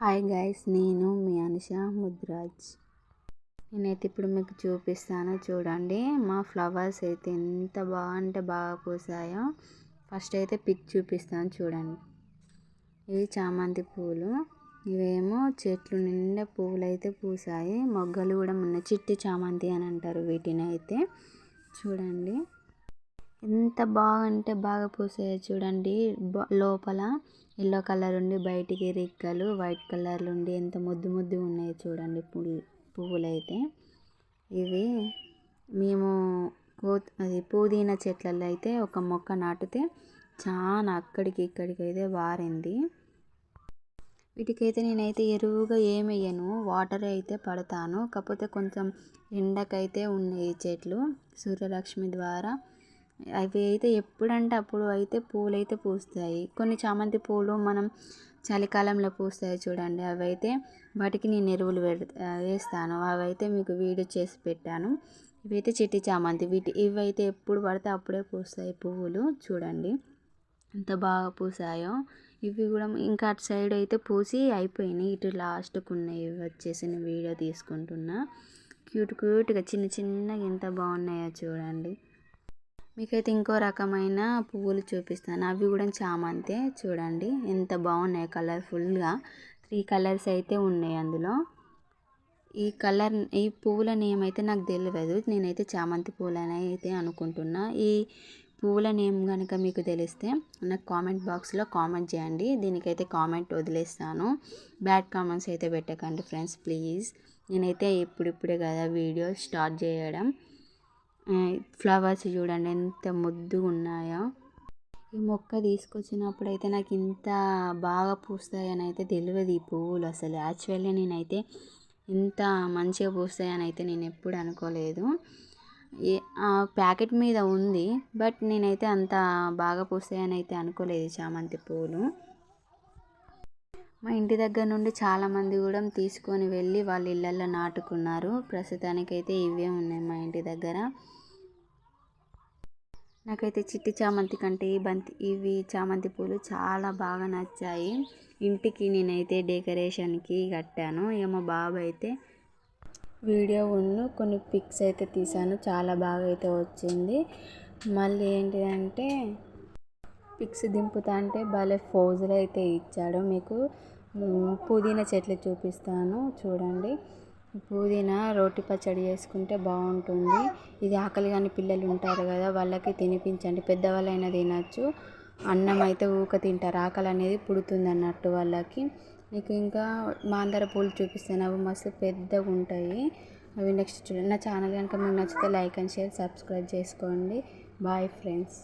Hi guys నేను మీ అనుష ముద్రాజ్. నేనైతే ఇప్పుడు మీకు చూపిస్తాను చూడండి. మా ఫ్లవర్స్ అయితే ఎంత బాగా అంటే బాగా పూసాయో. ఫస్ట్ అయితే పిక్ చూపిస్తాను చూడండి. ఇవి చామంతి పూలు. ఇవేమో చెట్లు నిండా పువ్వులు అయితే పూసాయి. మొగ్గలు కూడా ఉన్నాయి చిట్టి చామంతి అని అంటారు వీటిని అయితే. చూడండి. ఎంత బాగా అంటే బాగా పూసాయో చూడండి. లోపల ఎల్లో కలర్ ఉండి బయటికి రిక్కలు వైట్ కలర్లు ఉండి ఎంత ముద్దు ముద్దు ఉన్నాయి చూడండి పువ్వు పువ్వులైతే. ఇవి మేము కో అది పుదీనా చెట్లలో అయితే ఒక మొక్క నాటితే చాలా అక్కడికి ఇక్కడికి అయితే వారింది. వీటికైతే నేనైతే ఎరువుగా ఏమయ్యను వాటర్ అయితే పడతాను. కాకపోతే కొంచెం ఎండకైతే ఉన్నాయి చెట్లు. సూర్యలక్ష్మి ద్వారా అవి అయితే ఎప్పుడంటే అప్పుడు అయితే పూలు అయితే పూస్తాయి. కొన్ని చామంతి పూలు మనం చలికాలంలో పూస్తాయి చూడండి. అవి అయితే వాటికి నేను ఎరువులు పెడతా వేస్తాను. అవి అయితే మీకు వీడియో చేసి పెట్టాను. ఇవైతే చెట్టి చామంతి. వీటి ఇవైతే ఎప్పుడు పడితే అప్పుడే పూస్తాయి పువ్వులు చూడండి. ఎంత బాగా పూసాయో. ఇవి కూడా ఇంకా అటు సైడ్ అయితే పూసి అయిపోయినాయి. ఇటు లాస్ట్కు ఉన్నాయి వచ్చేసిన వచ్చేసి నేను వీడియో తీసుకుంటున్నా. క్యూట్ క్యూట్గా చిన్న చిన్నగా ఎంత బాగున్నాయో చూడండి. మీకైతే ఇంకో రకమైన పువ్వులు చూపిస్తాను. అవి కూడా చామంతే చూడండి ఎంత బాగున్నాయి కలర్ఫుల్గా త్రీ కలర్స్ అయితే ఉన్నాయి అందులో. ఈ కలర్ ఈ పువ్వుల నేమ్ అయితే నాకు తెలియదు నేనైతే చామంతి పువ్వులని అయితే అనుకుంటున్నా. ఈ పువ్వుల నేమ్ కనుక మీకు తెలిస్తే నాకు కామెంట్ బాక్స్లో కామెంట్ చేయండి. దీనికైతే కామెంట్ వదిలేస్తాను. బ్యాడ్ కామెంట్స్ అయితే పెట్టకండి ఫ్రెండ్స్ ప్లీజ్. నేనైతే ఇప్పుడిప్పుడే కదా వీడియో స్టార్ట్ చేయడం. ఫ్లవర్స్ చూడండి ఎంత ముద్దుగా ఉన్నాయో ఈ మొక్క తీసుకొచ్చినప్పుడు అయితే నాకు ఇంత బాగా పూస్తాయని అయితే తెలియదు ఈ పువ్వులు అసలు. యాక్చువల్లీ నేనైతే ఇంత మంచిగా పూస్తాయని అయితే నేను ఎప్పుడు అనుకోలేదు. ప్యాకెట్ మీద ఉంది బట్ నేనైతే అంత బాగా పూస్తాయని అయితే అనుకోలేదు చామంతి పువ్వులు. మా ఇంటి దగ్గర నుండి చాలామంది కూడా తీసుకొని వెళ్ళి వాళ్ళ ఇళ్ళల్లో నాటుకున్నారు. ప్రస్తుతానికైతే ఇవే ఉన్నాయి మా ఇంటి దగ్గర. నాకైతే చిట్టి చామంతి కంటే ఈ బంతి ఇవి చామంతి పూలు చాలా బాగా నచ్చాయి. ఇంటికి నేనైతే డెకరేషన్కి కట్టాను. ఏమో బాబు అయితే వీడియో ఉన్న కొన్ని పిక్స్ అయితే తీసాను చాలా బాగా అయితే వచ్చింది. మళ్ళీ ఏంటిదంటే పిక్స్ దింపుతా అంటే భలే ఫోజులు అయితే ఇచ్చాడు. మీకు పుదీనా చెట్లు చూపిస్తాను. చూడండి. పుదీనా రోటి పచ్చడి చేసుకుంటే బాగుంటుంది. ఇది ఆకలి కాని పిల్లలు ఉంటారు కదా వాళ్ళకి తినిపించండి. పెద్దవాళ్ళైనా తినచ్చు. అన్నం అయితే ఊక తింటారు. ఆకలి అనేది పుడుతుంది అన్నట్టు వాళ్ళకి. నీకు ఇంకా మాందర పూలు చూపిస్తాను. అవి మస్తు పెద్దగా ఉంటాయి. అవి నెక్స్ట్ చూడండి. నా ఛానల్ కనుక మీకు నచ్చితే లైక్ అండ్ షేర్ సబ్స్క్రైబ్ చేసుకోండి. Bye friends